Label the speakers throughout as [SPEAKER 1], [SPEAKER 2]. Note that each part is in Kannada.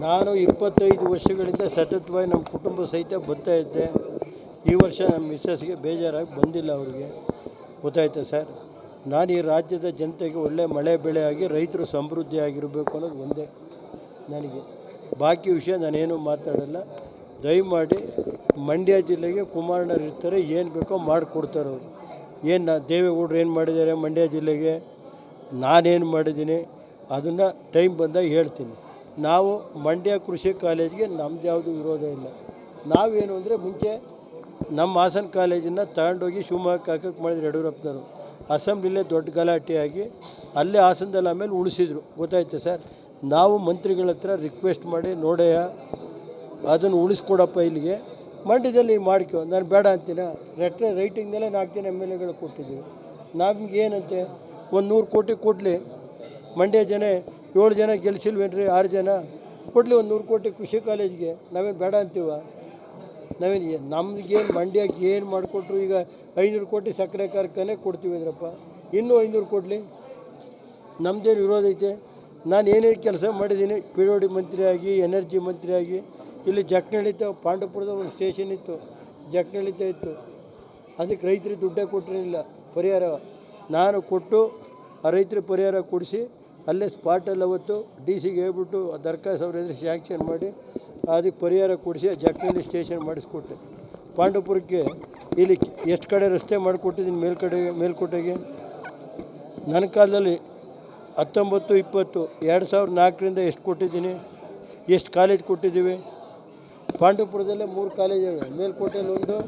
[SPEAKER 1] ನಾನು ಇಪ್ಪತ್ತೈದು ವರ್ಷಗಳಿಂದ ಸತತವಾಗಿ ನಮ್ಮ ಕುಟುಂಬ ಸಹಿತ ಬರ್ತಾ ಇದ್ದೆ. ಈ ವರ್ಷ ನಮ್ಮ ಮಿಸ್ಸಸ್ಗೆ ಬೇಜಾರಾಗಿ ಬಂದಿಲ್ಲ ಅವ್ರಿಗೆ. ಗೊತ್ತಾಯ್ತಾ ಸರ್? ನಾನು ಈ ರಾಜ್ಯದ ಜನತೆಗೆ ಒಳ್ಳೆ ಮಳೆ ಬೆಳೆ ಆಗಿ ರೈತರು ಸಮೃದ್ಧಿ ಆಗಿರಬೇಕು ಅನ್ನೋದು ಒಂದೇ ನನಗೆ. ಬಾಕಿ ವಿಷಯ ನಾನೇನು ಮಾತಾಡಲ್ಲ. ದಯಮಾಡಿ ಮಂಡ್ಯ ಜಿಲ್ಲೆಗೆ ಕುಮಾರಣ್ಣರು ಇರ್ತಾರೆ ಏನು ಬೇಕೋ ಮಾಡಿಕೊಡ್ತಾರೆ ಅವರು. ಏನು ದೇವೇಗೌಡರು ಏನು ಮಾಡಿದ್ದಾರೆ ಮಂಡ್ಯ ಜಿಲ್ಲೆಗೆ? ನಾನೇನು ಮಾಡಿದ್ದೀನಿ, ಅದನ್ನು ಟೈಮ್ ಬಂದಾಗ ಹೇಳ್ತೀನಿ. ನಾವು ಮಂಡ್ಯ ಕೃಷಿ ಕಾಲೇಜ್ಗೆ ನಮ್ದು ಯಾವುದು ವಿರೋಧ ಇಲ್ಲ. ನಾವೇನು ಅಂದರೆ ಮುಂಚೆ ನಮ್ಮ ಹಾಸನ ಕಾಲೇಜನ್ನು ತಗೊಂಡೋಗಿ ಶಿವಮೊಗ್ಗಕ್ಕೆ ಹಾಕಕ್ಕೆ ಮಾಡಿದ್ರು ಯಡಿಯೂರಪ್ಪನವರು. ಅಸೆಂಬ್ಲಿಲೇ ದೊಡ್ಡ ಗಲಾಟೆಯಾಗಿ ಅಲ್ಲೇ ಹಾಸನದಲ್ಲಿ ಆಮೇಲೆ ಉಳಿಸಿದ್ರು. ಗೊತ್ತಾಯ್ತು ಸರ್? ನಾವು ಮಂತ್ರಿಗಳ ಹತ್ರ ರಿಕ್ವೆಸ್ಟ್ ಮಾಡಿ ನೋಡೆಯ ಅದನ್ನು ಉಳಿಸ್ಕೊಡಪ್ಪ ಇಲ್ಲಿಗೆ. ಮಂಡ್ಯದಲ್ಲಿ ಮಾಡ್ಕೊ. ನಾನು ಬೇಡ ಅಂತೀನ? ಲೆಟ್ರ್ ರೈಟಿಂಗ್ನಲ್ಲೇ ನಾಲ್ಕು ಜನ ಎಂ ಎಲ್ ಎಗಳು ಕೊಟ್ಟಿದ್ದೀವಿ ನಮಗೇನಂತೆ ಒಂದು ನೂರು ಕೋಟಿ ಕೊಡಲಿ ಮಂಡ್ಯ ಜನ, ಏಳು ಜನ ಗೆಲ್ಸಿಲ್ವೇನ್ರಿ, ಆರು ಜನ? ಕೊಡಲಿ ಒಂದು ನೂರು ಕೋಟಿ ಕೃಷಿ ಕಾಲೇಜ್ಗೆ. ನಾವೇನು ಬೇಡ ಅಂತೀವ? ನಾವೇನು ನಮಗೇನು ಮಂಡ್ಯಕ್ಕೆ ಏನು ಮಾಡಿಕೊಟ್ರು ಈಗ ಐನೂರು ಕೋಟಿ ಸಕ್ಕರೆ ಕಾರ್ಖಾನೆ ಕೊಡ್ತೀವಿ ಇದ್ರಪ್ಪ ಇನ್ನೂ ಐನೂರು ಕೊಡಲಿ? ನಮ್ಮದೇನು ವಿರೋಧ ಐತೆ? ನಾನು ಏನೇನು ಕೆಲಸ ಮಾಡಿದ್ದೀನಿ ಪಿ ಒ ಡಿ ಮಂತ್ರಿಯಾಗಿ ಎನರ್ಜಿ ಮಂತ್ರಿಯಾಗಿ, ಇಲ್ಲಿ ಜಕ್ನಳಿತ ಪಾಂಡವಪುರದ ಒಂದು ಸ್ಟೇಷನ್ ಇತ್ತು. ಜಕ್ನಳ್ಳಿತ ಇತ್ತು. ಅದಕ್ಕೆ ರೈತರಿಗೆ ದುಡ್ಡೇ ಕೊಟ್ಟಿರಲಿಲ್ಲ. ಪರಿಹಾರ ನಾನು ಕೊಟ್ಟು ಆ ರೈತರಿಗೆ ಪರಿಹಾರ ಕೊಡಿಸಿ ಅಲ್ಲೇ ಸ್ಪಾಟಲ್ಲಿ ಅವತ್ತು ಡಿ ಸಿಗೆ ಹೇಳ್ಬಿಟ್ಟು ದರ್ಖಾಸ್ ಅವ್ರ ಎದುರು ಸ್ಯಾಂಕ್ಷನ್ ಮಾಡಿ ಅದಕ್ಕೆ ಪರಿಹಾರ ಕೊಡಿಸಿ ಆ ಜಕ್ನಳ್ಳಿ ಸ್ಟೇಷನ್ ಮಾಡಿಸ್ಕೊಟ್ಟೆ. ಪಾಂಡವಪುರಕ್ಕೆ ಇಲ್ಲಿ ಎಷ್ಟು ಕಡೆ ರಸ್ತೆ ಮಾಡಿಕೊಟ್ಟಿದ್ದೀನಿ ಮೇಲ್ಕಡೆ, ಮೇಲ್ಕೋಟೆಗೆ? ನನ್ನ ಕಾಲದಲ್ಲಿ ಹತ್ತೊಂಬತ್ತು, ಇಪ್ಪತ್ತು, ಎರಡು ಸಾವಿರದ ನಾಲ್ಕರಿಂದ ಎಷ್ಟು ಕೊಟ್ಟಿದ್ದೀನಿ? ಎಷ್ಟು ಕಾಲೇಜ್ ಕೊಟ್ಟಿದ್ದೀವಿ? ಪಾಂಡವಪುರದಲ್ಲೇ ಮೂರು ಕಾಲೇಜ್ ಇವೆ. ಮೇಲ್ಕೋಟೆಯಲ್ಲಿ ಒಂದು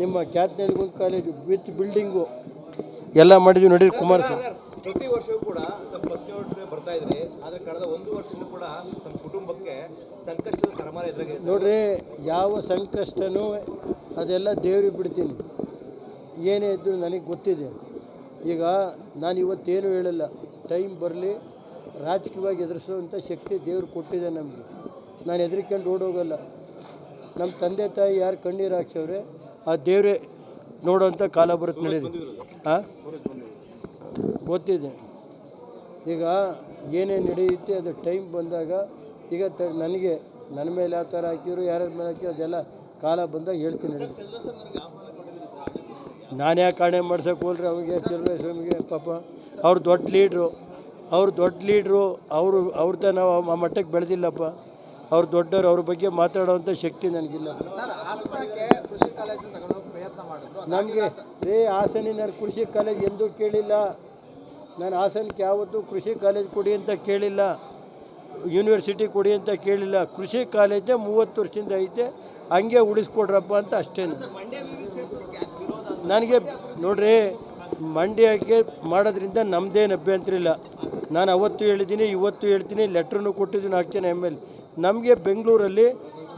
[SPEAKER 1] ನಿಮ್ಮ ಕ್ಯಾತ್ನಳ್ಳಿಗೊಂದು ಕಾಲೇಜು ವಿತ್ ಬಿಲ್ಡಿಂಗು ಎಲ್ಲ ಮಾಡಿದ್ವಿ ನೋಡಿ ಕುಮಾರ್
[SPEAKER 2] ಸರ್, ಪ್ರತಿ ವರ್ಷವೂ ಕೂಡ ತಮ್ಮ ಬರ್ತಾ ಇದ್ರಿ. ಆದ್ರೆ ಕಳೆದ ಒಂದು ವರ್ಷದಿಂದ ಕೂಡ ತಮ್ಮ ಕುಟುಂಬಕ್ಕೆ ಸಂಕಷ್ಟದ ಸರಮಾನ ಎದುರಾಗಿದೆ
[SPEAKER 1] ನೋಡ್ರಿ ಯಾವ ಸಂಕಷ್ಟನೂ ಅದೆಲ್ಲ ದೇವ್ರಿಗೆ ಬಿಡ್ತೀನಿ. ಏನೇ ಇದ್ದರೂ ನನಗೆ ಗೊತ್ತಿದೆ. ಈಗ ನಾನು ಇವತ್ತೇನು ಹೇಳಲ್ಲ ಟೈಮ್ ಬರಲಿ ರಾಜಕೀಯವಾಗಿ ಎದುರಿಸುವಂಥ ಶಕ್ತಿ ದೇವರು ಕೊಟ್ಟಿದೆ ನಮಗೆ. ನಾನು ಹೆದರ್ಕೊಂಡು ಓಡೋಗಲ್ಲ ನಮ್ಮ ತಂದೆ ತಾಯಿ ಯಾರು ಕಣ್ಣೀರು ಹಾಕ್ಸವ್ರೆ ಆ ದೇವರೇ ನೋಡೋಂಥ ಕಾಲ ಬರುತ್ತೆ ನಡೀರಿ ಹಾಂ ಗೊತ್ತಿದೆ. ಈಗ ಏನೇ ನಡೆಯುತ್ತೆ ಅದು ಟೈಮ್ ಬಂದಾಗ ಈಗ ತ ನನಗೆ ನನ್ನ ಮೇಲೆ ಯಾವ ಥರ ಹಾಕಿದ್ರು ಯಾರ್ಯಾರ ಮೇಲೆ ಹಾಕಿದ್ರು ಅದೆಲ್ಲ ಕಾಲ ಬಂದಾಗ ಹೇಳ್ತೀನಿ. ನಾನು ಯಾಕೆ ಕಾಣೆ ಮಾಡ್ಸೋಕೆ ಹೋಲ್ರಿ ಅವ್ರಿಗೆ ಸ್ವಾಮಿಗೆ ಪಾಪ. ಅವ್ರು ದೊಡ್ಡ ಲೀಡ್ರು. ಅವ್ರು ದೊಡ್ಡ ಲೀಡ್ರು ಅವರು ಅವ್ರದ್ದ ನಾವು ಆ ಮಟ್ಟಕ್ಕೆ ಬೆಳೆದಿಲ್ಲಪ್ಪ. ಅವ್ರು ದೊಡ್ಡವರು ಅವ್ರ ಬಗ್ಗೆ ಮಾತಾಡುವಂಥ ಶಕ್ತಿ ನನಗಿಲ್ಲ. ನಮಗೆ ರೇ ಹಾಸನಿ ನಾನು ಕೃಷಿ ಕಾಲೇಜ್ ಎಂದೂ ಕೇಳಿಲ್ಲ. ನಾನು ಹಾಸನಕ್ಕೆ ಯಾವತ್ತೂ ಕೃಷಿ ಕಾಲೇಜ್ ಕೊಡಿ ಅಂತ ಕೇಳಿಲ್ಲ. ಯೂನಿವರ್ಸಿಟಿ ಕೊಡಿ ಅಂತ ಕೇಳಿಲ್ಲ. ಕೃಷಿ ಕಾಲೇಜೇ ಮೂವತ್ತು ವರ್ಷದಿಂದ ಐತೆ. ಹಂಗೆ ಉಳಿಸ್ಕೊಡ್ರಪ್ಪ ಅಂತ ಅಷ್ಟೇ ನನಗೆ ನೋಡ್ರಿ ಮಂಡ್ಯಕ್ಕೆ ಮಾಡೋದ್ರಿಂದ ನಮ್ಮದೇನು ಅಭ್ಯಂತರ ಇಲ್ಲ. ನಾನು ಅವತ್ತು ಹೇಳಿದ್ದೀನಿ ಇವತ್ತು ಹೇಳ್ತೀನಿ ಲೆಟ್ರನ್ನು ಕೊಟ್ಟಿದ್ದೀನಿ ಹಾಕ್ತೇನೆ ಎಂ ಎಲ್ ನಮಗೆ ಬೆಂಗಳೂರಲ್ಲಿ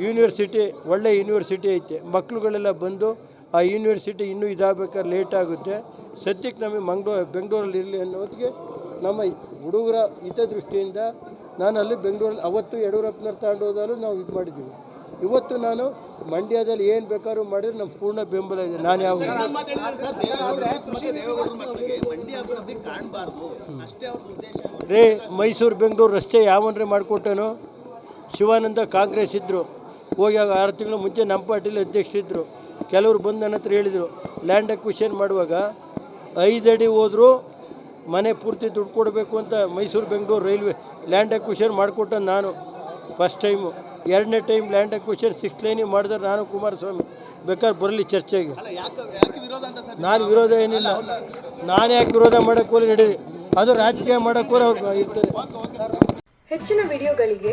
[SPEAKER 1] ಯೂನಿವರ್ಸಿಟಿ ಒಳ್ಳೆ ಯೂನಿವರ್ಸಿಟಿ ಐತೆ. ಮಕ್ಕಳುಗಳೆಲ್ಲ ಬಂದು ಆ ಯೂನಿವರ್ಸಿಟಿ ಇನ್ನೂ ಇದಾಗಬೇಕಾದ್ರೆ ಲೇಟ್ ಆಗುತ್ತೆ. ಸದ್ಯಕ್ಕೆ ನಮಗೆ ಮಂಗ್ಳೂರು ಬೆಂಗಳೂರಲ್ಲಿ ಇರಲಿ ಅನ್ನೋದಕ್ಕೆ ನಮ್ಮ ಹುಡುಗರ ಹಿತದೃಷ್ಟಿಯಿಂದ ನಾನು ಅಲ್ಲಿ ಬೆಂಗಳೂರಲ್ಲಿ ಅವತ್ತು ಯಡಿಯೂರಪ್ಪನವ್ರು ತಗೊಂಡು ನಾವು ಇದು ಮಾಡಿದ್ದೀವಿ. ಇವತ್ತು ನಾನು ಮಂಡ್ಯದಲ್ಲಿ ಏನು ಬೇಕಾದ್ರೂ ಮಾಡಿದ್ರೆ ನಮ್ಮ ಪೂರ್ಣ ಬೆಂಬಲ ಇದೆ. ನಾನು ಯಾವ ರೇ ಮೈಸೂರು ಬೆಂಗಳೂರು ರಸ್ತೆ ಯಾವನ್ರಿ ಮಾಡಿಕೊಟ್ಟನು ಶಿವಾನಂದ ಕಾಂಗ್ರೆಸ್ ಇದ್ದರು ಹೋಗಿ ಆರು ತಿಂಗಳು ಮುಂಚೆ ನಮ್ಮ ಪಾರ್ಟಿಲಿ ಅಧ್ಯಕ್ಷರಿದ್ದರು ಕೆಲವರು ಬಂದು ನನ್ನ ಹತ್ರ ಹೇಳಿದರು ಲ್ಯಾಂಡ್ ಅಕ್ವಿಷನ್ ಮಾಡುವಾಗ ಐದು ಅಡಿ ಹೋದರೂ ಮನೆ ಪೂರ್ತಿ ದುಡ್ಡು ಕೊಡಬೇಕು ಅಂತ Mysuru Bengaluru railway land acquisition ಮಾಡಿಕೊಟ್ಟ ನಾನು ಫಸ್ಟ್ ಟೈಮು ಎರಡನೇ ಟೈಮ್ ಲ್ಯಾಂಡ್ ಅಕ್ವಿಷನ್ ಸಿಕ್ಸ್ ಲೈನಿಗೆ ಮಾಡಿದ್ರೆ ನಾನು ಕುಮಾರಸ್ವಾಮಿ. ಬೇಕಾದ್ರೆ ಬರಲಿ ಚರ್ಚೆಗೆ.
[SPEAKER 2] ಅಲ್ಲ ಯಾಕೆ ಯಾಕೆ ವಿರೋಧ ಅಂತ ಸರ್?
[SPEAKER 1] ನಾನು ವಿರೋಧ ಏನಿಲ್ಲ. ನಾನು ಯಾಕೆ ವಿರೋಧ ಮಾಡೋಕ್ಕೂ ನಡೀರಿ. ಅದು ರಾಜಕೀಯ ಮಾಡೋಕ್ಕೂ ಹೋಗಿ ಅವ್ರು ಇರ್ತಾರೆ.
[SPEAKER 3] ಹೆಚ್ಚಿನ ವಿಡಿಯೋಗಳಿಗೆ